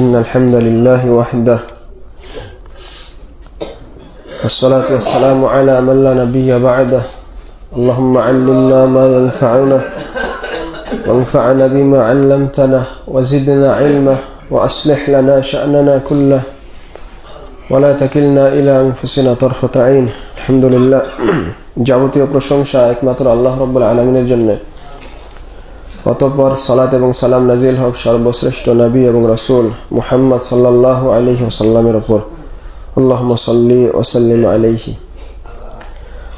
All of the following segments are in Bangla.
إن الحمد لله وحده والصلاة والسلام على من لا نبي بعده اللهم علمنا ما ينفعنا وانفعنا بما علمتنا وزدنا علما وأصلح لنا شأننا كله ولا تكلنا إلى أنفسنا طرفة عين الحمد لله যাবতীয় প্রশংসা একমাত্র আল্লাহ রব্বুল আলমিনের জন্য অতঃপর সালাত এবং সালাম নাজিল হক সর্বশ্রেষ্ঠ নবী এবং রসুল মুহাম্মদ সাল্লাহ আলহি ওসাল্লামের ওপর আল্লাহ সাল্লি ওসাল্লিম আলহি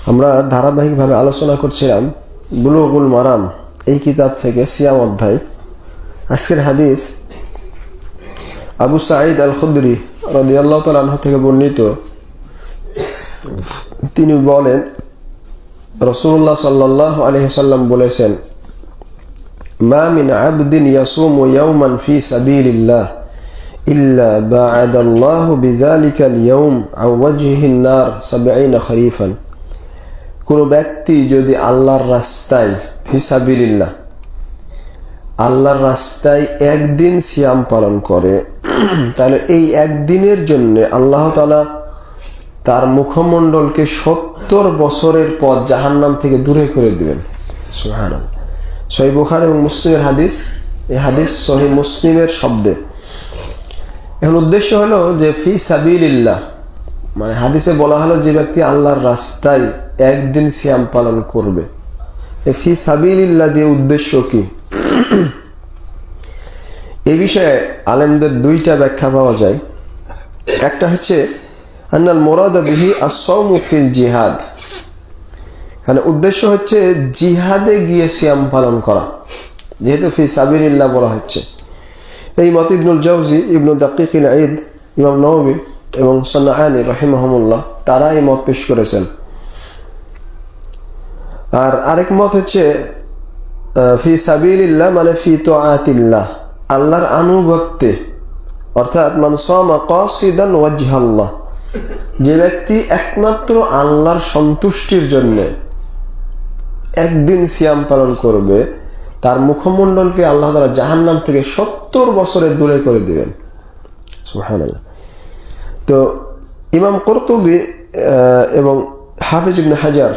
আমরা ধারাবাহিকভাবে আলোচনা করছিলাম বুলুগুল মারাম, এই কিতাব থেকে সিয়াম অধ্যায়। আজকের হাদিস আবু সাঈদ আল খুদ্রি রদিয়াল্লাহ তালাহ থেকে বর্ণিত। তিনি বলেন রসুল্লাহ সাল্লাহ আলহিসাল্লাম বলেছেন মা আবদিন ইয়াসুম ইয়াউমান ফি সাবিলিল্লাহ ইল্লা বা'াদ আল্লাহ বিযালিকা আল-ইয়াউম আও ওয়াজহিন নার 70 খরিফান কোন ব্যক্তি যদি আল্লাহর রাস্তায় আল্লাহর রাস্তায় একদিন সিয়াম পালন করে, তাহলে এই একদিনের জন্য আল্লাহ তাআলা তার মুখমণ্ডলকে সত্তর বছরের পর জাহান্নাম থেকে দূরে করে দিবেন। সহি বুখার এবং মুসলিমের হাদিস, এই হাদিস সহি মুসলিমের শব্দে। এখন উদ্দেশ্য হলো যে, ফি সাবিল্লাহ মানে হাদিসে বলা হলো যে ব্যক্তি আল্লাহর রাস্তায় একদিন সিয়াম পালন করবে। এই ফি সাবিল্লাহ দিয়ে উদ্দেশ্য কি? এই বিষয়ে আলেমদের দুইটা ব্যাখ্যা পাওয়া যায়। একটা হচ্ছে, আন্নাল মোরাদ বিহি আসৌমুফিল জিহাদ। এখানে উদ্দেশ্য হচ্ছে জিহাদে গিয়ে সিয়াম পালন করা, যেহেতু ফি সাবিল্লাহ বলা হচ্ছে। এই মত ইবনুল জাউজি ইবনুল দাকিকিল ঈদ, ইমাম নবী এবং সন্নাহানি রহিমহমুল্লাহ, তারা এই মত পেশ করেছেন। আর আরেক মত হচ্ছে ফি সাবিল্লাহ মানে ফি তো আতিল্লাহ আল্লাহর আনুগত্যে, অর্থাৎ মান সামা কাসিদান ওয়াজহাল্লাহ, যে ব্যক্তি একমাত্র আল্লাহর সন্তুষ্টির জন্য একদিন সিয়াম পালন করবে, তার মুখমণ্ডলকে আল্লাহ তালা জাহান্নাম থেকে সত্তর বছরের দূরে করে দিবেন। তো ইমাম কর্তুবি এবং হাফিজ ইবনে হাজার,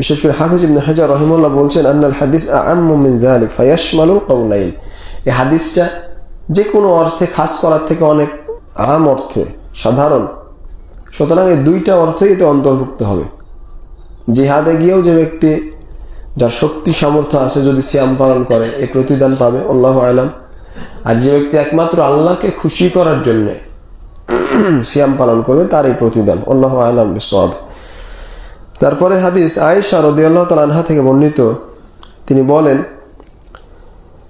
বিশেষ করে হাফিজ ইবনে হাজার রহিমুল্লাহ বলছেন, আন্নাল হাদিস আম্মু মিন জালিক ফায়াশমালুল কওলাইন। এই হাদিসটা যে কোনো অর্থে, খাস করার থেকে অনেক আম অর্থে সাধারণ। সুতরাং এই দুইটা অর্থই এতে অন্তর্ভুক্ত হবে। জিহাদে গিয়েও যে ব্যক্তি যার শক্তি সামর্থ্য আছে যদি সিয়াম পালন করে এই প্রতিদান পাবে, আল্লাহ আলাম। আর যে ব্যক্তি একমাত্র আল্লাহকে খুশি করার জন্য সিয়াম পালন করবে তার এই প্রতিদান, আল্লাহ আলাম সব তারপরে হাদিস, আয়েশা আল্লাহ তালহা থেকে বর্ণিত, তিনি বলেন,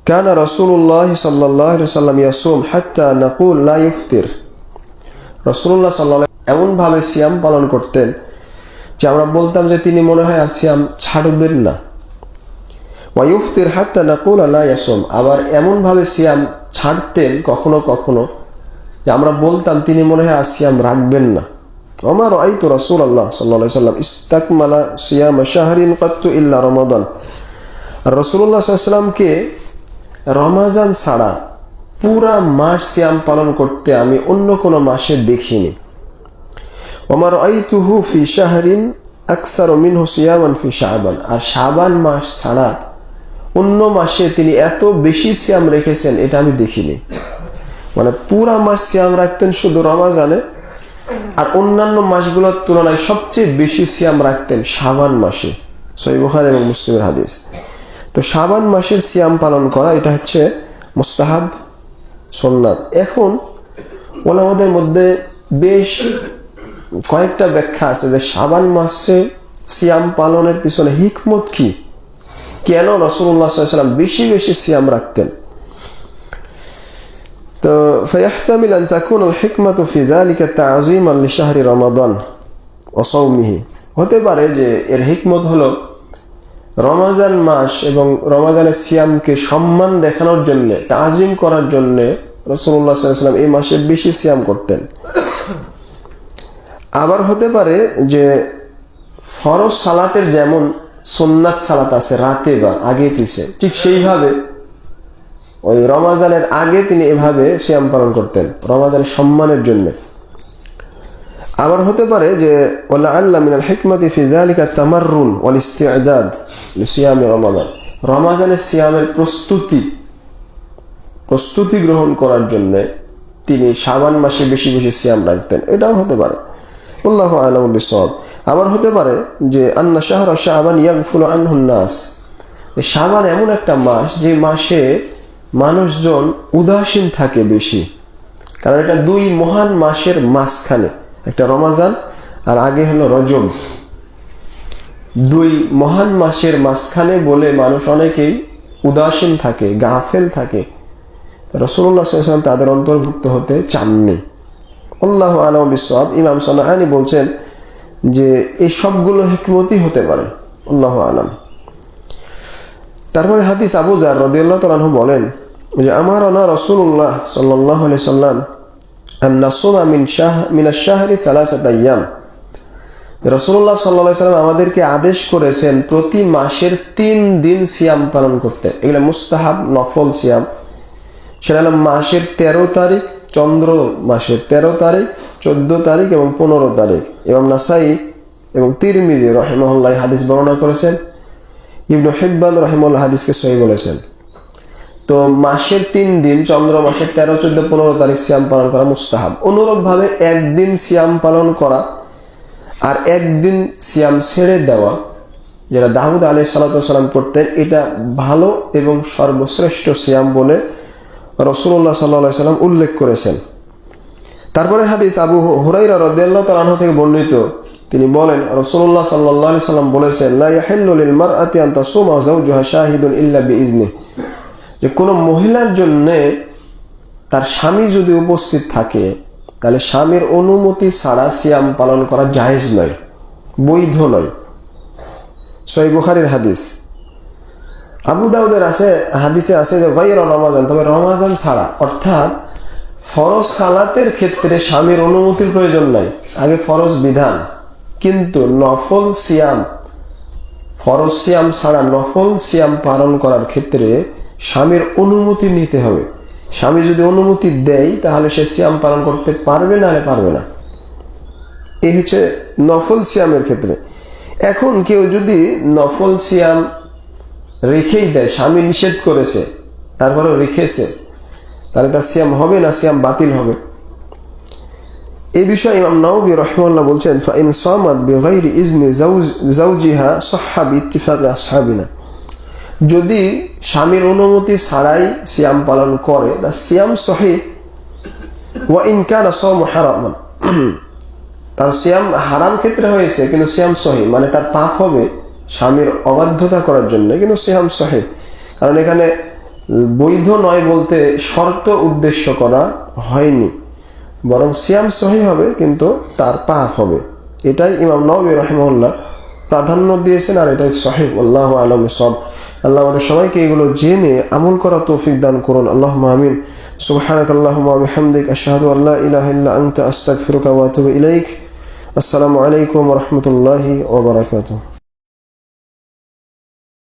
কানা রসুল্লাহ সাল্লাহ সাল্লাম ইয়াসুম হাত্তা নাকুল লা ইফতির। রসুল্লাহ সাল্লাহ এমনভাবে সিয়াম পালন করতেন যে আমরা বলতাম যে তিনি মনে হয় আর সিয়াম ছাড়বেন না। ওয়াইফতির হাত্তা নাকুল আল্লাহ ইয়াসুম। আবার এমনভাবে সিয়াম ছাড়তেন কখনো কখনো যে আমরা বলতাম, তিনি মনে হয় আর সিয়াম রাখবেন না। আমার আই তো রসুল আল্লাহ সাল্লা সাল্লাম ইস্তাকমালা সিয়াম শাহরিন কত্তু ইল্লা রমাদান। আর রসুল্লাহ সাল্লামকে রমাজান ছাড়া পুরা মাস সিয়াম পালন করতে আমি অন্য কোনো মাসে দেখিনি। আমার ওমার আইতুহু ফি শাহরিন আকসার মিনহু সিয়ামান ফি শাহবান আর শাবান মাস ছাড়া অন্য মাসে তিনি এত বেশি সিয়াম রেখেছেন, এটা আমি দেখিনি। মানে পুরা মাস সিয়াম রাখতেন শুধু রমাজানে, আর অন্যান্য মাসগুলোর তুলনায় সবচেয়ে বেশি সিয়াম রাখতেন শাবান মাসে সৈবহার এবং মুসলিমের হাদিস। তো শাবান মাসের সিয়াম পালন করা, এটা হচ্ছে মুস্তাহাব সোননাথ এখন ওলামাদের মধ্যে বেশ কয়েকটা ব্যাখ্যা আছে যে শাবান মাসে সিয়াম পালনের পিছনে হিকমত কি? কেন রসুল্লাহ সাল্লাম বেশি বেশি সিয়াম রাখতেন? তো ফয়াহতামিল আন তাকুন আল হিকমাত ফি যালিকা তাযীম আল শাহরি রমাদান অসৌমিহি হতে পারে যে এর হিকমত হলো রমাজান মাস এবং রমাজানের সিয়ামকে সম্মান দেখানোর জন্য তাজিম করার জন্য রসুল্লাহ সাল্লাম এই মাসে বেশি সিয়াম করতেন। আবার হতে পারে যে ফরজ সালাতের যেমন সোননাথ সালাত আছে রাতে বা আগে পিছে। ঠিক সেইভাবে ওই রমাজানের আগে তিনি এভাবে সিয়াম পালন করতেন, রমাজানের সম্মানের জন্য। আবার হতে পারে যে ওলা আল্লাহ মিনাল হিকমতি ফি যালিকা তামাররুন ওয়াল ইস্তিআদাদ রমাজানের সিয়ামের প্রস্তুতি প্রস্তুতি গ্রহণ করার জন্য তিনি শাবান মাসে বেশি বেশি সিয়াম রাখতেন। এটাও হতে পারে। আল্লাহ আলম বিসব আবার হতে পারে যে, আন্না শাহর শাহবান ইয়াগফুল আনহুন নাস। শাবান এমন একটা মাস, যে মাসে মানুষজন উদাসীন থাকে বেশি। কারণ এটা দুই মহান মাসের মাঝখানে। একটা রমাজান, আর আগে হলো রজব দুই মহান মাসের মাঝখানে বলে মানুষ অনেকেই উদাসীন থাকে, গাফেল থাকে। রসুল্লাহ সাল্লাম তাদের অন্তর্ভুক্ত হতে চাননি। আল্লাহ আলম বিসব ইমাম সানাহানি বলছেন যে এই সবগুলো হিকমতি হতে পারে। আল্লাহ আলম। তারপরে হাদিস আবু জার রদিয়াল্লাহ তালাহু বলেন যে আমার অনা রসুল্লাহ সাল্লাহ সাল্লাম নাসুমা মিন শাহ, মিনা শাহরি সালাসাত আয়াম। রসুল্লাহ সাল্লা সাল্লাম আমাদেরকে আদেশ করেছেন প্রতি মাসের তিন দিন সিয়াম পালন করতে। এগুলো মুস্তাহাব, নফল সিয়াম। সেটা হলো মাসের তেরো তারিখ, চন্দ্র মাসের তেরো তারিখ চোদ্দ তারিখ এবং পনেরো তারিখ। এবং নাসাই এবং তিরমিজি রহেমহল্লাহ হাদিস বর্ণনা করেছেন। ইবনু হিব্বান রহিমুল্লাহ হাদিসকে সহি বলেছেন। তো মাসের তিন দিন, চন্দ্র মাসের তেরো, চোদ্দ, পনেরো তারিখ সিয়াম পালন করা মুস্তাহাব। অনুরূপভাবে একদিন সিয়াম পালন করা আর একদিন সিয়াম ছেড়ে দেওয়া, যেটা দাউদ আলি সাল্লাম করতেন এটা ভালো এবং সর্বশ্রেষ্ঠ সিয়াম বলে রসুল্লাহ সাল্লা সাল্লাম উল্লেখ করেছেন। তারপরে হাদিস আবু হুরাইরা রদিয়াল্লাহ তালাহ থেকে বর্ণিত। তিনি বলেন রসুল্লাহ সাল্লাহ সাল্লাম বলেছেন লাইহিল মার আতি আন্তা সোমা জাউজুহা শাহিদুল ইল্লা বিইজনি যে কোনো মহিলার জন্য তার স্বামী যদি উপস্থিত থাকে, তাহলে স্বামীর অনুমতি ছাড়া সিয়াম পালন করা জায়েজ নয়, বৈধ নয়। সই বুখারির হাদিস। আবু দাউদের আছে, হাদিসে আছে যে গাইর রমাজান তবে রমাজান ছাড়া, অর্থাৎ ফরজ সালাতের ক্ষেত্রে স্বামীর অনুমতির প্রয়োজন নাই। আগে ফরজ বিধান। কিন্তু নফল সিয়াম, ফরজ সিয়াম ছাড়া নফল সিয়াম পালন করার ক্ষেত্রে স্বামীর অনুমতি নিতে হবে। স্বামী যদি অনুমতি দেয়, তাহলে সে সিয়াম পালন করতে পারবে না পারবে না। এই হচ্ছে নফল সিয়ামের ক্ষেত্রে। এখন কেউ যদি নফল সিয়াম রেখেই দেয়, স্বামী নিষেধ করেছে, তারপরেও রেখেছে তাহলে তার সিয়াম হবে না সিয়াম বাতিল হবে? এই বিষয়ে ইমাম নওবী রহমাল্লাহ বলছেন, ফাইন সামাদ বিগাইরি ইজনি জাউজিহা সাহাবি ইত্তিফাক আসহাবিনা। যদি স্বামীর অনুমতি ছাড়াই সিয়াম পালন করে, তা সিয়াম সহি। ওয়া ইনকান সম হারামান। তার সিয়াম হারাম ক্ষেত্রে হয়েছে, কিন্তু সিয়াম সহি। মানে তার পাপ হবে স্বামীর অবাধ্যতা করার জন্য, কিন্তু সিয়াম সহি। কারণ এখানে বৈধ নয় বলতে শর্ত উদ্দেশ্য করা হয়নি। বরং সিয়াম সহি হবে, কিন্তু তার পাপ হবে। এটাই ইমাম নবী রহমুল্লাহ প্রাধান্য দিয়েছেন, আর এটাই সহি। আল্লাহ আলম সব আল্লাহ আমাদের সবাইকে এগুলো জেনে আমল করা তৌফিক দান করুন। আল্লাহ মামিন সুবহানাক আল্লাহুম্মা বিহামদিক, আশহাদু আল্লা ইলাহা ইল্লা আনতা, আস্তাগফিরুকা ইলাইক। আসসালামু আলাইকুম রহমতুল্লাহি রাহমাতুল্লাহি